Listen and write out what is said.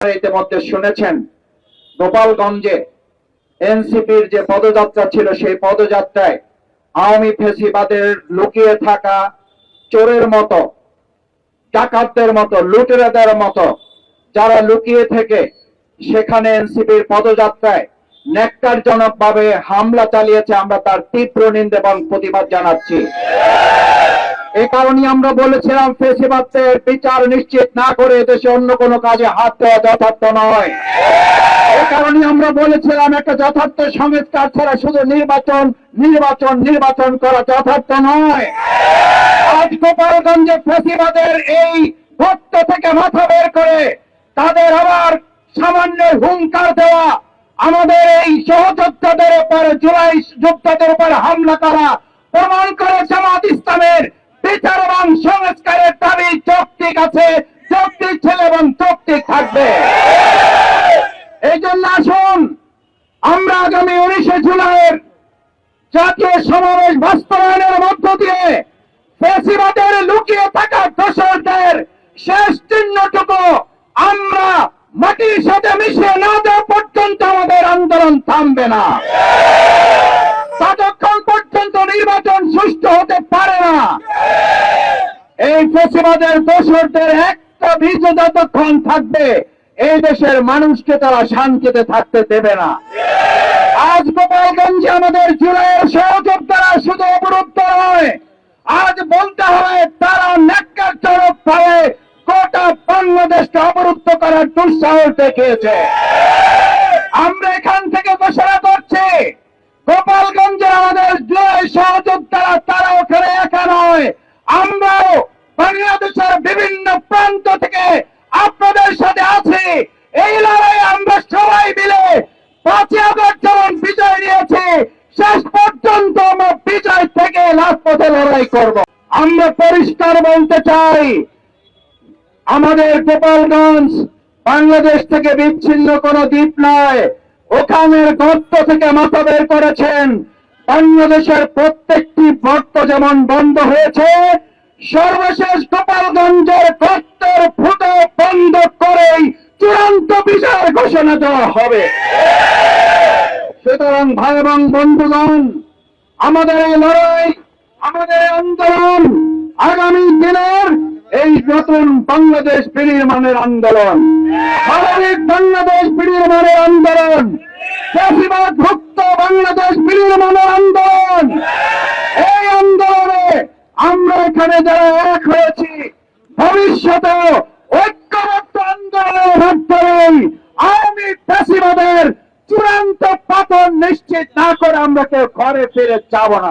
ইতিমধ্যে শুনেছেন, গোপালগঞ্জে এনসিপির যে পদযাত্রা ছিল, সেই পদযাত্রায় আওয়ামী ফেসিবাদের লুকিয়ে থাকা চোরের মতো, ডাকাতদের মতো, লুটেরাদের মতো, যারা লুকিয়ে থেকে সেখানে এনসিপির পদযাত্রায় ন্যাক্কারজনক ভাবে হামলা চালিয়েছে, আমরা তার তীব্র নিন্দা এবং প্রতিবাদ জানাচ্ছি। এ কারণে আমরা বলেছিলাম ফেসিবাদের বিচার নিশ্চিত না করে দেশে অন্য কোনো কাজে হাত দেওয়া যথার্থ নয়। এ কারণে আমরা বলেছিলাম, একটা যথার্থ সংস্কার ছাড়া শুধু নির্বাচন নির্বাচন নির্বাচন করা যথার্থ নয়। আজ গোপালগঞ্জে ফেসিবাদের এই ভক্ত থেকে মাথা বের করে তাদের আবার সামান্য হুঙ্কার দেওয়া, আমাদের এই সহযোদ্ধাদের উপর, জুলাই যোদ্ধাদের উপর হামলা করা, প্রমাণ করে জামাত বিচার এবং সংস্কারের দাবি যৌক্তিক আছে যৌক্তিক ছিল এবং যৌক্তিক থাকবে। এই জন্য আসুন, আমরা আগামী উনিশে জুলাইয়ের জাতীয় সমাবেশ বাস্তবায়নের মধ্য দিয়ে ফেসিবাদের লুকিয়ে থাকা দোষরদের শেষ চিহ্নটুকু আমরা মাটির সাথে মিশে না দেওয়া পর্যন্ত আমাদের আন্দোলন থামবে না ততক্ষণ পর্যন্ত নির্বাচন সুষ্ঠু হতে পারে না এই ফেসিবাদের দোষরদের একটা বীজ যতক্ষণ থাকবে, এই দেশের মানুষকে তারা শান্তিতে থাকতে দেবে না। আজ গোপালগঞ্জে আমাদের জুলাইয়ের সহযোদ্ধারা শুধু অবরুদ্ধ নয়, আজ বলতে হবে তারা ন্যাক্কার চরক ভাবে গোটা বাংলাদেশকে অবরুদ্ধ করার দুঃসাহস দেখিয়েছে। আমরা এখান থেকে ঘোষণা করছি গোপালগঞ্জে আমাদের জুলাই সহযোগ তারা ওখানে একা নয় আমরাও বাংলাদেশের বিভিন্ন প্রান্ত থেকে আপনাদের সাথে আছি। এই লড়াই আমরা সবাই মিলে পাঁচই আগস্ট যেমন বিজয় নিয়েছি, শেষ পর্যন্ত আমরা বিজয় থেকে রাজপথে লড়াই করব। আমরা পরিষ্কার বলতে চাই, আমাদের গোপালগঞ্জ বাংলাদেশ থেকে বিচ্ছিন্ন কোনো দ্বীপ নয়। ওখানের গর্ত থেকে মাথা বের করেছেন। বাংলাদেশের প্রত্যেকটি গর্ত যেমন বন্ধ হয়েছে, সর্বশেষ গোপালগঞ্জের গর্তের ফুটো বন্ধ করেই চূড়ান্ত বিচার ঘোষণা দেওয়া হবে। সুতরাং ভাই এবং বন্ধুগণ, আমাদের এই লড়াই, আমাদের আন্দোলন আগামী দিনের এই নতুন বাংলাদেশ বিনির্মাণের আন্দোলন। স্বাভাবিক বাংলাদেশ বিনির্মাণের আন্দোলন ভুক্ত বাংলাদেশ বিনির্মাণের আন্দোলন। এই আন্দোলনে আমরা এখানে যারা এক হয়েছি ভবিষ্যতে ঐক্যবদ্ধ আন্দোলনের মাধ্যমে চূড়ান্ত পাতন নিশ্চিত না করে আমরা কেউ ঘরে ফিরে যাব না।